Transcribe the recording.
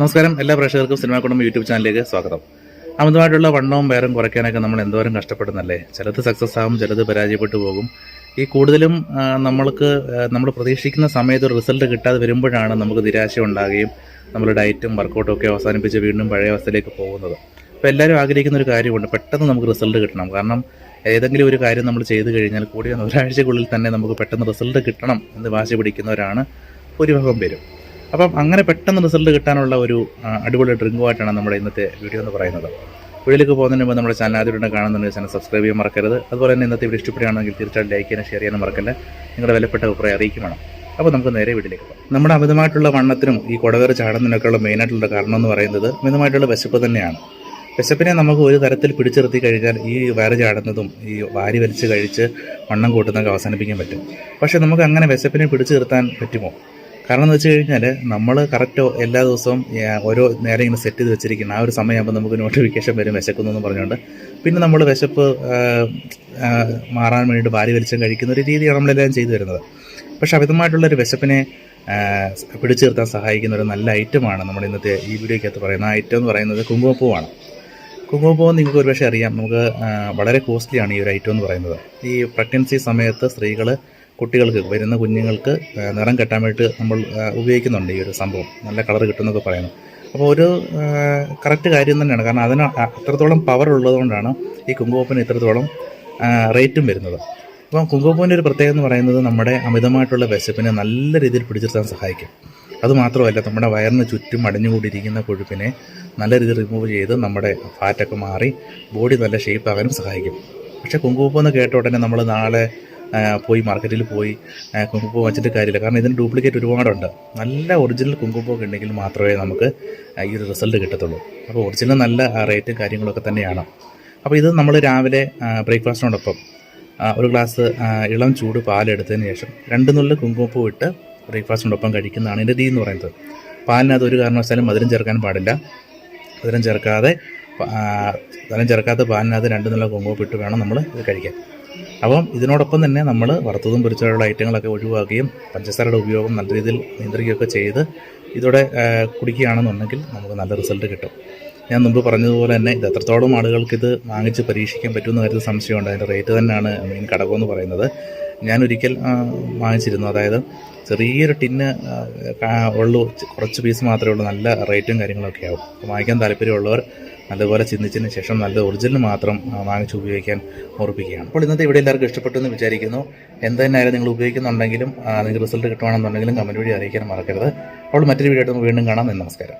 നമസ്കാരം. എല്ലാ പ്രേക്ഷകർക്കും സിനിമാ കുടുംബം യൂട്യൂബ് ചാനലിലേക്ക് സ്വാഗതം. അമിതമായിട്ടുള്ള വണ്ണവും വേറും കുറയ്ക്കാനൊക്കെ നമ്മൾ എന്തോരം കഷ്ടപ്പെടുന്നല്ലേ? ചിലത് സക്സസ് ആകും ചിലത് പരാജയപ്പെട്ടു പോകും. ഈ കൂടുതലും നമ്മൾക്ക് നമ്മൾ പ്രതീക്ഷിക്കുന്ന സമയത്ത് റിസൾട്ട് കിട്ടാതെ വരുമ്പോഴാണ് നമുക്ക് നിരാശ ഉണ്ടാകുകയും നമ്മൾ ഡയറ്റും വർക്കൗട്ടും ഒക്കെ അവസാനിപ്പിച്ച് വീണ്ടും പഴയ അവസ്ഥയിലേക്ക് പോകുന്നത്. അപ്പോൾ എല്ലാവരും ആഗ്രഹിക്കുന്ന ഒരു കാര്യമുണ്ട്. പെട്ടെന്ന് നമുക്ക് റിസൾട്ട് കിട്ടണം. കാരണം ഏതെങ്കിലും ഒരു കാര്യം നമ്മൾ ചെയ്തു കഴിഞ്ഞാൽ കൂടി ഒരാഴ്ചക്കുള്ളിൽ തന്നെ നമുക്ക് പെട്ടെന്ന് റിസൾട്ട് കിട്ടണം എന്ന് വാശി പിടിക്കുന്നവരാണ് ഭൂരിഭാഗം പേരും. അപ്പം അങ്ങനെ പെട്ടെന്ന് റിസൾട്ട് കിട്ടാനുള്ള ഒരു അടിപൊളി ഡ്രിങ്കുമായിട്ടാണ് നമ്മുടെ ഇന്നത്തെ വീഡിയോ എന്ന് പറയുന്നത്. വീഡിയോയിലേക്ക് പോകുന്നതിന് മുമ്പ് നമ്മുടെ ചാനൽ ആദ്യമായിട്ട് കാണുന്നുണ്ടെങ്കിൽ ചാനൽ സബ്സ്ക്രൈബ് ചെയ്യാൻ മറക്കരുത്. അതുപോലെ തന്നെ ഇന്നത്തെ വീഡിയോ ഇഷ്ടപ്പെടുകയാണെങ്കിൽ തീർച്ചയായിട്ടും ലൈക്ക് ചെയ്യാനും ഷെയർ ചെയ്യാനും മറക്കല്ല. നിങ്ങളുടെ വിലപ്പെട്ട അഭിപ്രായം അറിയിക്കും അപ്പോൾ നമുക്ക് നേരെ വീട്ടിലേക്ക് പോകാം. നമ്മുടെ അമിതമായിട്ടുള്ള വണ്ണത്തിനും ഈ കുടവേറ് ചാടുന്നതിനൊക്കെയുള്ള മെയിനായിട്ടുള്ള കാരണം എന്ന് പറയുന്നത് അമിതമായിട്ടുള്ള വിശപ്പ് തന്നെയാണ്. വിശപ്പിനെ നമുക്ക് ഒരു തരത്തിൽ പിടിച്ചിർത്തി കഴിഞ്ഞാൽ ഈ വയറ് ചാടുന്നതും ഈ വാരി വലിച്ച് കഴിച്ച് വണ്ണം കൂട്ടുന്നതൊക്കെ അവസാനിപ്പിക്കാൻ പറ്റും. പക്ഷേ നമുക്ക് അങ്ങനെ വിശപ്പിനെ പിടിച്ചു നിർത്താൻ പറ്റുമോ? കാരണം എന്ന് വെച്ച് കഴിഞ്ഞാൽ നമ്മൾ കറക്റ്റ് എല്ലാ ദിവസവും ഓരോ നേരം ഇങ്ങനെ സെറ്റ് ചെയ്ത് വെച്ചിരിക്കുന്ന ആ ഒരു സമയമാകുമ്പോൾ നമുക്ക് നോട്ടിഫിക്കേഷൻ വരും വിശക്കുന്നു എന്ന് പറഞ്ഞുകൊണ്ട്. പിന്നെ നമ്മൾ വിശപ്പ് മാറാൻ വേണ്ടിയിട്ട് ഭാര്യ വലിച്ചം കഴിക്കുന്ന ഒരു രീതിയാണ് നമ്മളെല്ലാം ചെയ്തു വരുന്നത്. പക്ഷെ അമിതമായിട്ടുള്ളൊരു വിശപ്പിനെ പിടിച്ചു നിർത്താൻ സഹായിക്കുന്ന ഒരു നല്ല ഐറ്റമാണ് നമ്മുടെ ഇന്നത്തെ ഈ വീഡിയോയ്ക്കകത്ത് പറയുന്ന ആ ഐറ്റം എന്ന് പറയുന്നത് കുങ്കുമപ്പൂവാണ്. കുങ്കുമപ്പൂ നിങ്ങൾക്ക് ഒരുപക്ഷെ അറിയാം. നമുക്ക് വളരെ കോസ്റ്റ്ലിയാണ് ഈ ഒരു ഐറ്റം എന്ന് പറയുന്നത്. ഈ പ്രഗ്നൻസി സമയത്ത് സ്ത്രീകൾ കുട്ടികൾക്ക് വരുന്ന കുഞ്ഞുങ്ങൾക്ക് നിറം കെട്ടാൻ വേണ്ടി നമ്മൾ ഉപയോഗിക്കുന്നുണ്ട് ഈ ഒരു സംഭവം. നല്ല കളർ കിട്ടുന്നൊക്കെ പറയുന്നു അപ്പോൾ ഒരു കറക്റ്റ് കാര്യം തന്നെയാണ്. കാരണം അതിന് അത്രത്തോളം പവർ ഉള്ളതുകൊണ്ടാണ് ഈ കുങ്കുമപ്പൂവിന് ഇത്രത്തോളം റേറ്റും വരുന്നത്. അപ്പം കുങ്കുമപ്പൂവിന്റെ ഒരു പ്രത്യേകത എന്ന് പറയുന്നത് നമ്മുടെ അമിതമായിട്ടുള്ള വിശപ്പിനെ നല്ല രീതിയിൽ പിടിച്ചിരുത്താൻ സഹായിക്കും. അതുമാത്രമല്ല നമ്മുടെ വയറിന് ചുറ്റും അടിഞ്ഞുകൂടിയിരിക്കുന്ന കൊഴുപ്പിനെ നല്ല രീതിയിൽ റിമൂവ് ചെയ്ത് നമ്മുടെ ഫാറ്റൊക്കെ മാറി ബോഡി നല്ല ഷേപ്പ് ആകാനും സഹായിക്കും. പക്ഷേ കുങ്കുമപ്പൂ എന്ന് കേട്ട ഉടനെ നമ്മൾ നാളെ പോയി മാർക്കറ്റിൽ പോയി കുങ്കുപ്പൂ വച്ചിട്ട് കാര്യമില്ല. കാരണം ഇതിന് ഡ്യൂപ്ലിക്കേറ്റ് ഒരുപാടുണ്ട്. നല്ല ഒറിജിനൽ കുങ്കുപ്പൂ ഉണ്ടെങ്കിൽ മാത്രമേ നമുക്ക് ഈ ഒരു റിസൾട്ട് കിട്ടത്തുള്ളൂ. അപ്പോൾ ഒറിജിനൽ നല്ല റേറ്റും കാര്യങ്ങളൊക്കെ തന്നെയാണ്. അപ്പോൾ ഇത് നമ്മൾ രാവിലെ ബ്രേക്ക്ഫാസ്റ്റിനോടൊപ്പം ഒരു ഗ്ലാസ് ഇളം ചൂട് പാലെടുത്തതിന് ശേഷം രണ്ട് നുള്ളിൽ കുങ്കുമപ്പൂ ഇട്ട് ബ്രേക്ക്ഫാസ്റ്റിനോടൊപ്പം കഴിക്കുന്നതാണ് ഇതിന്റെ രീതി എന്ന് പറയുന്നത്. പാലിനകത്ത് ഒരു കാരണവശാലും മധുരം ചേർക്കാൻ പാടില്ല. മധുരം ചേർക്കാതെ മധുരം ചേർക്കാത്ത പാനിനകത്ത് രണ്ട് നില കുങ്കുമപ്പൂ ഇട്ട് വേണം നമ്മൾ ഇത് കഴിക്കാൻ. അപ്പം ഇതിനോടൊപ്പം തന്നെ നമ്മൾ വറുത്തതും പൊരിച്ചതുള്ള ഐറ്റങ്ങളൊക്കെ ഒഴിവാക്കുകയും പഞ്ചസാരയുടെ ഉപയോഗം നല്ല രീതിയിൽ നിയന്ത്രിക്കുകയൊക്കെ ചെയ്ത് ഇതോടെ കുടിക്കുകയാണെന്നുണ്ടെങ്കിൽ നമുക്ക് നല്ല റിസൾട്ട് കിട്ടും. ഞാൻ മുമ്പ് പറഞ്ഞതുപോലെ തന്നെ ഇത് എത്രത്തോളം ആളുകൾക്ക് ഇത് വാങ്ങിച്ച് പരീക്ഷിക്കാൻ പറ്റുമെന്ന കാര്യത്തിൽ സംശയമുണ്ട്. അതിന്റെ റേറ്റ് തന്നെയാണ് മെയിൻ ഘടകം എന്ന് പറയുന്നത്. ഞാനൊരിക്കൽ വാങ്ങിച്ചിരുന്നു. അതായത് ചെറിയൊരു ടിന്ന് ഉള്ളൂ കുറച്ച് പീസ് മാത്രമേ ഉള്ളൂ നല്ല റേറ്റും കാര്യങ്ങളൊക്കെ ആവും. വാങ്ങിക്കാൻ താല്പര്യമുള്ളവർ നല്ലപോലെ ചിന്തിച്ചതിന് ശേഷം നല്ല ഒറിജിനൽ മാത്രം വാങ്ങിച്ച് ഉപയോഗിക്കാൻ ഓർപ്പിക്കുകയാണ്. അപ്പോൾ ഇന്നത്തെ ഇവിടെ എല്ലാവർക്കും ഇഷ്ടപ്പെട്ടു എന്ന് വിചാരിക്കുന്നു. എന്ത് തന്നെയായാലും നിങ്ങൾ ഉപയോഗിക്കുന്നുണ്ടെങ്കിലും നിങ്ങൾക്ക് റിസൾട്ട് കിട്ടുവാണെന്നുണ്ടെങ്കിലും കമന്റ് വഴി അറിയിക്കാൻ മറക്കരുത്. അപ്പോൾ മറ്റൊരു വീഡിയോ ആയിട്ട് നമുക്ക് വീണ്ടും കാണാം. നമസ്കാരം.